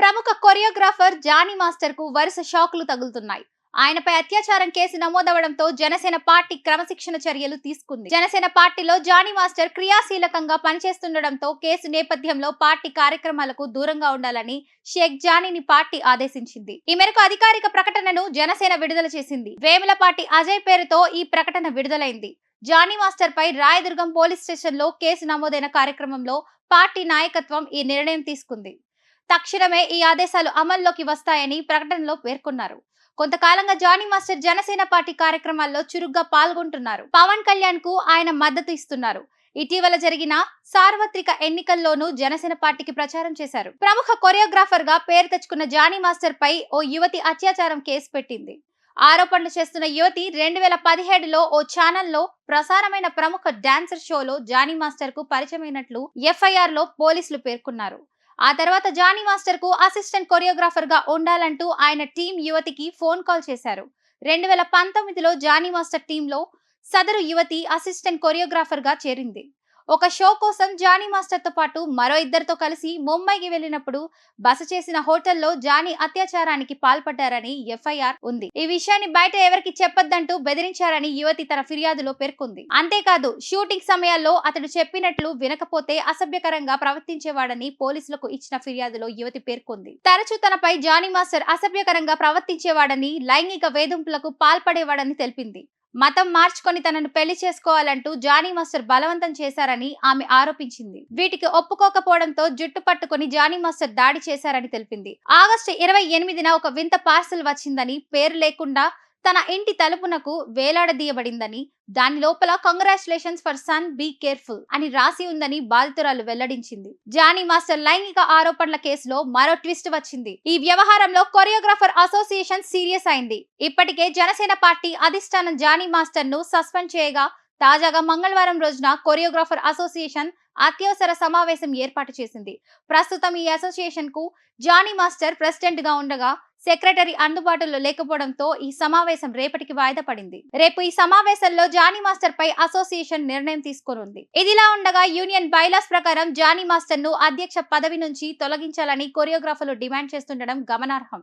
ప్రముఖ choreographer Johnny మాస్టర్కు వరుస షాకులు తగులుతున్నాయి. ఆయనపై అత్యాచారం కేసు నమోదవడంతో జనసేన పార్టీ క్రమశిక్షణ చర్యలు తీసుకుంది. జనసేన పార్టీలో జానీ మాస్టర్ క్రియాశీలకంగా పనిచేస్తుండటంతో కేసు నేపథ్యంలో పార్టీ కార్యక్రమాలకు దూరంగా ఉండాలని షేక్ జానీని పార్టీ ఆదేశించింది. ఈ మేరకు అధికారిక ప్రకటనను జనసేన విడుదల చేసింది. వేములపాటి అజయ్ పేరుతో ఈ ప్రకటన విడుదలైంది. జానీ మాస్టర్ పై రాయదుర్గం పోలీస్ స్టేషన్లో కేసు నమోదైన కార్యక్రమంలో పార్టీ నాయకత్వం ఈ నిర్ణయం తీసుకుంది. తక్షణమే ఈ ఆదేశాలు అమల్లోకి వస్తాయని ప్రకటనలో పేర్కొన్నారు. కొంతకాలంగా జానీ మాస్టర్ జనసేన పార్టీ కార్యక్రమాల్లో చురుగ్గా పాల్గొంటున్నారు. పవన్ కళ్యాణ్కు ఆయన మద్దతు ఇస్తున్నారు. ఇటీవల జరిగిన సార్వత్రిక ఎన్నికల్లోనూ జనసేన పార్టీకి ప్రచారం చేశారు. ప్రముఖ కొరియోగ్రాఫర్గా పేరు తెచ్చుకున్న జానీ మాస్టర్ పై ఓ యువతి అత్యాచారం కేసు పెట్టింది. ఆరోపణలు చేస్తున్న యువతి రెండు వేల పదిహేడులో ఓ ఛానల్లో ప్రసారమైన ప్రముఖ డాన్సర్ షోలో జానీ మాస్టర్కు పరిచయమైనట్లు ఎఫ్ఐఆర్లో పోలీసులు పేర్కొన్నారు. ఆ తర్వాత జానీ మాస్టర్కు అసిస్టెంట్ కొరియోగ్రాఫర్గా ఉండాలంటూ ఆయన టీం యువతికి ఫోన్ కాల్ చేశారు. రెండు వేల పంతొమ్మిదిలో జానీ మాస్టర్ టీంలో సదరు యువతి అసిస్టెంట్ కొరియోగ్రాఫర్గా చేరింది. ఒక షో కోసం జానీ మాస్టర్తో పాటు మరో ఇద్దరితో కలిసి ముంబైకి వెళ్ళినప్పుడు బస చేసిన హోటల్లో జానీ అత్యాచారానికి పాల్పడ్డారని ఎఫ్ఐఆర్ ఉంది. ఈ విషయాన్ని బయట ఎవరికి చెప్పొద్దంటూ బెదిరించారని యువతి తన ఫిర్యాదులో పేర్కొంది. అంతేకాదు షూటింగ్ సమయాల్లో అతడు చెప్పినట్లు వినకపోతే అసభ్యకరంగా ప్రవర్తించేవాడని పోలీసులకు ఇచ్చిన ఫిర్యాదులో యువతి పేర్కొంది. తరచూ తనపై జానీ మాస్టర్ అసభ్యకరంగా ప్రవర్తించేవాడని లైంగిక వేధింపులకు పాల్పడేవాడని తెలిపింది. మతం మార్చుకొని తనను పెళ్ళి చేసుకోవాలంటూ జానీ మాస్టర్ బలవంతం చేశారని ఆమె ఆరోపించింది. వీటికి ఒప్పుకోకపోవడంతో జుట్టు పట్టుకొని జానీ మాస్టర్ దాడి చేశారని తెలిపింది. ఆగస్టు ఇరవై ఎనిమిదిన ఒక వింత పార్సల్ వచ్చిందని పేరు లేకుండా తన ఇంటి తలుపునకు వేలాడదీయబడిందని దాని లోపల congratulations for son be careful అని రాసి ఉందని బాధితురాలు వెల్లడించింది. జానీ మాస్టర్ లైంగిక ఆరోపణల కేసులో మరో ట్విస్ట్ వచ్చింది. ఈ వ్యవహారంలో కొరియోగ్రాఫర్ అసోసియేషన్ సీరియస్ అయింది. ఇప్పటికే జనసేన పార్టీ అధిష్టానం జానీ మాస్టర్ను సస్పెండ్ చేయగా తాజాగా మంగళవారం రోజున కొరియోగ్రాఫర్ అసోసియేషన్ అత్యవసర సమావేశం ఏర్పాటు చేసింది. ప్రస్తుతం ఈ అసోసియేషన్కు జానీ మాస్టర్ ప్రెసిడెంట్గా ఉండగా సెక్రటరీ అందుబాటులో లేకపోవడంతో ఈ సమావేశం రేపటికి వాయిదా పడింది. రేపు ఈ సమావేశంలో జానీ మాస్టర్ పై అసోసియేషన్ నిర్ణయం తీసుకోనుంది. ఇదిలా ఉండగా యూనియన్ బైలాస్ ప్రకారం జానీ మాస్టర్ను అధ్యక్ష పదవి నుంచి తొలగించాలని కొరియోగ్రాఫర్లు డిమాండ్ చేస్తుండడం గమనార్హం.